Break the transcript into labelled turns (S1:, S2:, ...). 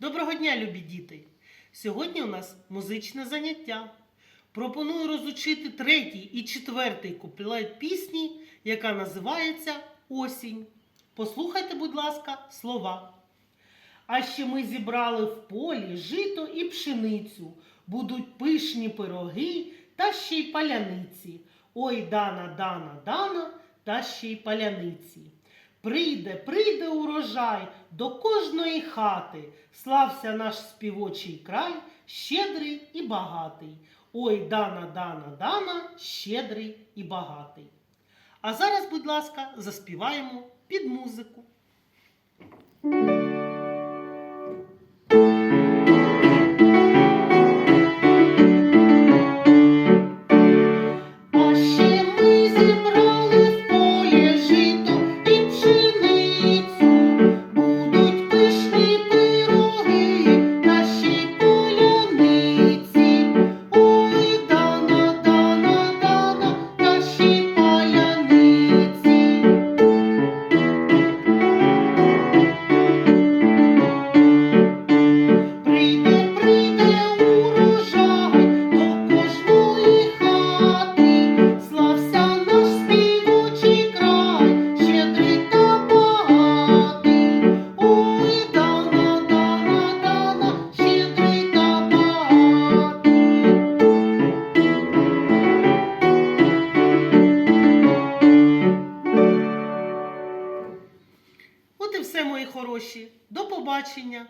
S1: Доброго дня, любі діти! Сьогодні у нас музичне заняття. Пропоную розучити третій і четвертий куплет пісні, яка називається Осінь. Послухайте, будь ласка, слова. А ще ми зібрали в полі жито і пшеницю, будуть пишні пироги та ще й паляниці. Ой, дана, дана, дана, та ще й паляниці. Прийде, прийде урожай до кожної хати, слався наш співочий край, щедрий і багатий. Ой, дана, дана, дана, щедрий і багатий. А зараз, будь ласка, заспіваємо під музику. Все, мої хороші. До побачення.